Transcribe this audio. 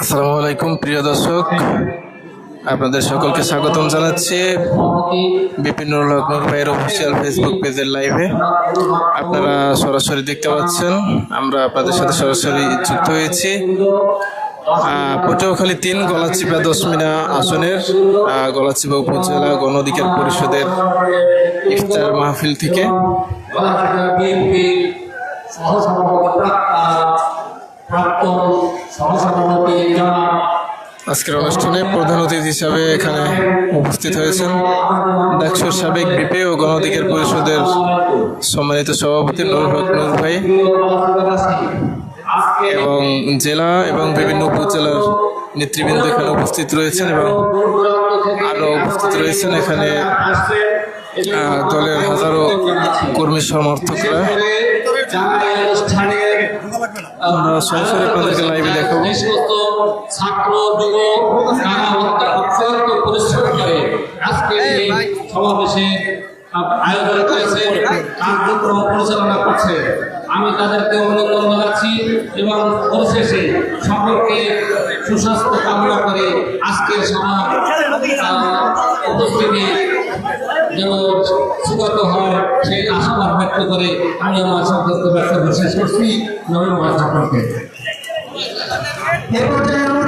আসসালামু আলাইকুম, প্রিয় দর্শক। আপনাদের সকলকে স্বাগতম জানাচ্ছি বিপিন ভাইয়ের অফিসিয়াল ফেসবুক পেজের লাইভে আপনারা সরাসরি দেখতে পাচ্ছেন, আমরা আপনাদের সাথে সরাসরি যুক্ত হয়েছি। পটুয়াখালী তিন গলাচিপা দশমিনা আসনের গলাচিপা উপজেলা গণ অধিকার পরিষদের ইফতার মাহফিল থেকে। আজকের অনুষ্ঠানে প্রধান অতিথি হিসাবে এখানে উপস্থিত হয়েছেন ডাকসুর সাবেক বিপি ও গণধিকার পরিষদের সম্মানিত সভাপতি নুর ভাই এবং জেলা এবং বিভিন্ন উপজেলার নেতৃবৃন্দ এখানে উপস্থিত রয়েছেন এবং আরও উপস্থিত রয়েছেন এখানে দলের হাজারো কর্মী সমর্থকরা। আমরা সরাসরি আপনাদেরকে লাইভে দেখাবো। ছাত্র যুবক তারা অত্যন্ত পরিশ্রম করে আজকে এই সমাবেশে আয়োজন করেছে কার্যক্রম পরিচালনা করছে। আমি তাদেরকে অভিনন্দন জানাচ্ছি এবং পরিশেষে সকলকে সুস্বাস্থ্য কামনা করে আজকের আহ, উপস্থিতি যেন সুগত হয় সেই আশাবাদ ব্যক্ত করে, আমি আমার সম্পর্কে ব্যক্ত শেষ করছি। নবীন মহাজ এ পর্যায়ে